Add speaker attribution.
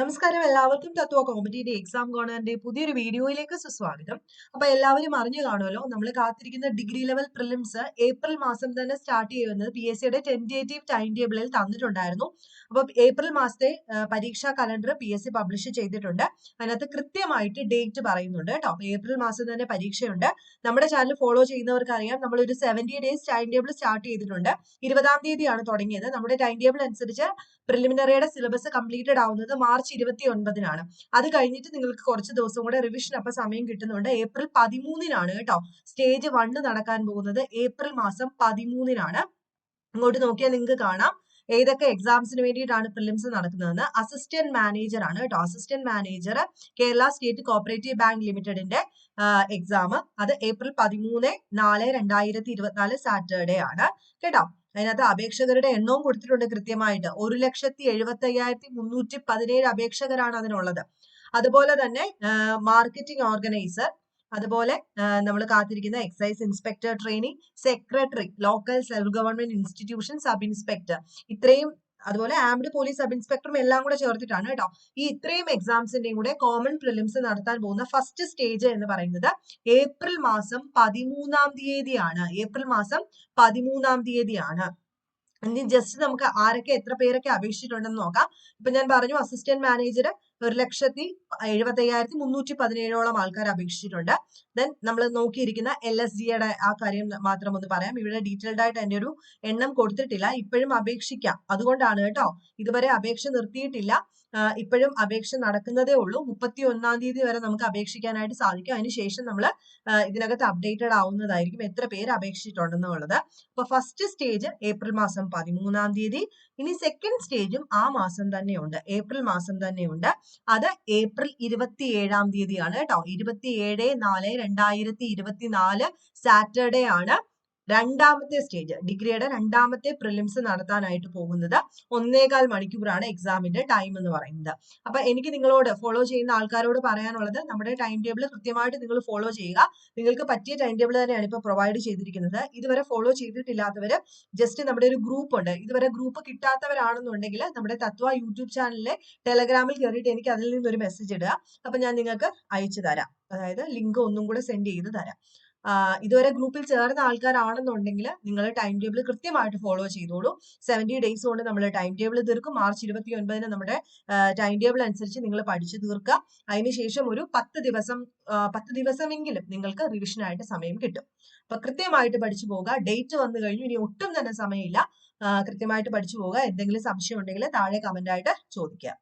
Speaker 1: നമസ്കാരം. എല്ലാവർക്കും തത്വ കോമഡിയുടെ എക്സാം കോണറിന്റെ പുതിയൊരു വീഡിയോയിലേക്ക് സുസ്വാഗതം. അപ്പൊ എല്ലാവരും അറിഞ്ഞു കാണുമല്ലോ നമ്മൾ കാത്തിരിക്കുന്ന ഡിഗ്രി ലെവൽ പ്രിലിംസ് ഏപ്രിൽ മാസം തന്നെ സ്റ്റാർട്ട് ചെയ്യുന്നത് പി എസ് സിയുടെ ടെന്റേറ്റീവ് ടൈം ടേബിളിൽ തന്നിട്ടുണ്ടായിരുന്നു. അപ്പൊ ഏപ്രിൽ മാസത്തെ പരീക്ഷാ calendar P S C publish ചെയ്തിട്ടുണ്ട്. അതിനകത്ത് കൃത്യമായിട്ട് ഡേറ്റ് പറയുന്നുണ്ട് കേട്ടോ. ഏപ്രിൽ മാസം തന്നെ പരീക്ഷയുണ്ട്. നമ്മുടെ ചാനൽ ഫോളോ ചെയ്യുന്നവർക്ക് അറിയാം നമ്മൾ ഒരു seventy days time table start ചെയ്തിട്ടുണ്ട്. ഇരുപതാം തീയതിയാണ് തുടങ്ങിയത്. നമ്മുടെ ടൈം ടേബിൾ അനുസരിച്ച് പ്രിലിമിനറിയുടെ സിലബസ് കംപ്ലീറ്റഡ് ആവുന്നത് മാർച്ച് ഇരുപത്തി ഒൻപതിനാണ് അത് കഴിഞ്ഞിട്ട് നിങ്ങൾക്ക് കുറച്ച് ദിവസം കൂടെ റിവിഷൻ അപ്പൊ സമയം കിട്ടുന്നുണ്ട്. ഏപ്രിൽ പതിമൂന്നിനാണ് കേട്ടോ സ്റ്റേജ് വണ്ണ് നടക്കാൻ പോകുന്നത്. ഏപ്രിൽ മാസം പതിമൂന്നിനാണ്. ഇങ്ങോട്ട് നോക്കിയാൽ നിങ്ങൾക്ക് കാണാം. ഏതൊക്കെ എക്സാംസിന് വേണ്ടിയിട്ടാണ് പ്രിലിംസ് നടക്കുന്നതെന്ന്. അസിസ്റ്റന്റ് മാനേജർ ആണ് കേട്ടോ. Assistant manager Kerala state cooperative bank ലിമിറ്റഡിന്റെ എക്സാം അത് ഏപ്രിൽ പതിമൂന്ന് നാല് രണ്ടായിരത്തി ഇരുപത്തിനാല് സാറ്റർഡേ ആണ്. കേട്ടോ. അതിനകത്ത് അപേക്ഷകരുടെ എണ്ണവും കൊടുത്തിട്ടുണ്ട് കൃത്യമായിട്ട്. ഒരു ലക്ഷത്തി എഴുപത്തി അയ്യായിരത്തി മുന്നൂറ്റി പതിനേഴ് അപേക്ഷകരാണ് അതിനുള്ളത്. അതുപോലെ തന്നെ മാർക്കറ്റിംഗ് ഓർഗനൈസർ അതുപോലെ നമ്മൾ കാത്തിരിക്കുന്ന excise inspector training secretary local self government institution sub inspector ഇത്രയും അതുപോലെ ആംഡ് പോലീസ് സബ് ഇൻസ്പെക്ടറും എല്ലാം കൂടെ ചേർത്തിട്ടാണ് കേട്ടോ ഈ ഇത്രയും എക്സാംസിന്റെയും കൂടെ കോമൺ പ്രിലിംസ് നടത്താൻ പോകുന്ന ഫസ്റ്റ് സ്റ്റേജ് എന്ന് പറയുന്നത് ഏപ്രിൽ മാസം പതിമൂന്നാം തീയതിയാണ്. ഏപ്രിൽ മാസം പതിമൂന്നാം തീയതിയാണ്. ഇനി ജസ്റ്റ് നമുക്ക് ആരൊക്കെ എത്ര പേരൊക്കെ അപേക്ഷിച്ചിട്ടുണ്ടെന്ന് നോക്കാം. ഇപ്പൊ ഞാൻ പറഞ്ഞു അസിസ്റ്റന്റ് മാനേജർ ഒരു ലക്ഷത്തി എഴുപത്തയ്യായിരത്തി മുന്നൂറ്റി പതിനേഴോളം ആൾക്കാർ അപേക്ഷിച്ചിട്ടുണ്ട്. ദെൻ നമ്മൾ നോക്കിയിരിക്കുന്ന എൽ എസ് ജിയുടെ ആ കാര്യം മാത്രം ഒന്ന് പറയാം. ഇവിടെ ഡീറ്റെയിൽഡ് ആയിട്ട് അതിന്റെ ഒരു എണ്ണം കൊടുത്തിട്ടില്ല. ഇപ്പോഴും അപേക്ഷിക്കാം. അതുകൊണ്ടാണ് കേട്ടോ. ഇതുവരെ അപേക്ഷ നിർത്തിയിട്ടില്ല. ഇപ്പോഴും അപേക്ഷ നടക്കുന്നതേ ഉള്ളൂ. മുപ്പത്തി ഒന്നാം തീയതി വരെ നമുക്ക് അപേക്ഷിക്കാനായിട്ട് സാധിക്കും. അതിനുശേഷം നമ്മൾ ഇതിനകത്ത് അപ്ഡേറ്റഡ് ആവുന്നതായിരിക്കും എത്ര പേര് അപേക്ഷിച്ചിട്ടുണ്ടെന്നുള്ളത്. അപ്പൊ ഫസ്റ്റ് സ്റ്റേജ് ഏപ്രിൽ മാസം പതിമൂന്നാം തീയതി. ഇനി സെക്കൻഡ് സ്റ്റേജും ആ മാസം തന്നെയുണ്ട്. ഏപ്രിൽ മാസം തന്നെയുണ്ട്. അത് ഏപ്രിൽ ഇരുപത്തി ഏഴാം തീയതിയാണ് കേട്ടോ. ഇരുപത്തിയേഴ് നാല് രണ്ടായിരത്തി ഇരുപത്തിനാല് സാറ്റർഡേ ആണ്. രണ്ടാമത്തെ സ്റ്റേജ് ഡിഗ്രിയുടെ രണ്ടാമത്തെ പ്രിലിംസ് നടത്താനായിട്ട് പോകുന്നത് ഒന്നേകാൽ മണിക്കൂറാണ് എക്സാമിന്റെ ടൈം എന്ന് പറയുന്നത്. അപ്പൊ എനിക്ക് നിങ്ങളോട് ഫോളോ ചെയ്യുന്ന ആൾക്കാരോട് പറയാനുള്ളത് നമ്മുടെ ടൈം ടേബിൾ കൃത്യമായിട്ട് നിങ്ങൾ ഫോളോ ചെയ്യുക. നിങ്ങൾക്ക് പറ്റിയ ടൈം ടേബിൾ തന്നെയാണ് ഇപ്പൊ പ്രൊവൈഡ് ചെയ്തിരിക്കുന്നത്. ഇതുവരെ ഫോളോ ചെയ്തിട്ടില്ലാത്തവര് ജസ്റ്റ് നമ്മുടെ ഒരു ഗ്രൂപ്പ് ഉണ്ട്. ഇതുവരെ ഗ്രൂപ്പ് കിട്ടാത്തവരാണെന്നുണ്ടെങ്കിൽ നമ്മുടെ തത്വ യൂട്യൂബ് ചാനലിലെ ടെലഗ്രാമിൽ കയറിയിട്ട് എനിക്ക് അതിൽ നിന്നൊരു മെസ്സേജ് ഇടുക. അപ്പൊ ഞാൻ നിങ്ങൾക്ക് അയച്ചു തരാം. അതായത് ലിങ്ക് ഒന്നും കൂടെ സെൻഡ് ചെയ്ത് തരാം. ഇതുവരെ ഗ്രൂപ്പിൽ ചേർന്ന ആൾക്കാരാണെന്നുണ്ടെങ്കിൽ നിങ്ങൾ ടൈം ടേബിൾ കൃത്യമായിട്ട് ഫോളോ ചെയ്തോളൂ. സെവന്റി ഡേയ്സ് കൊണ്ട് നമ്മൾ ടൈം ടേബിൾ തീർക്കും. മാർച്ച് ഇരുപത്തി ഒൻപതിന് നമ്മുടെ ടൈം ടേബിൾ അനുസരിച്ച് നിങ്ങൾ പഠിച്ചു തീർക്കുക. അതിനുശേഷം ഒരു പത്ത് ദിവസം പത്ത് ദിവസമെങ്കിലും നിങ്ങൾക്ക് റിവിഷനായിട്ട് സമയം കിട്ടും. അപ്പൊ കൃത്യമായിട്ട് പഠിച്ചു പോകുക ഡേറ്റ് വന്നു കഴിഞ്ഞു ഇനി ഒട്ടും തന്നെ സമയമില്ല. കൃത്യമായിട്ട് പഠിച്ചു പോകുക എന്തെങ്കിലും സംശയം ഉണ്ടെങ്കിൽ താഴെ കമന്റ് ആയിട്ട് ചോദിക്കുക.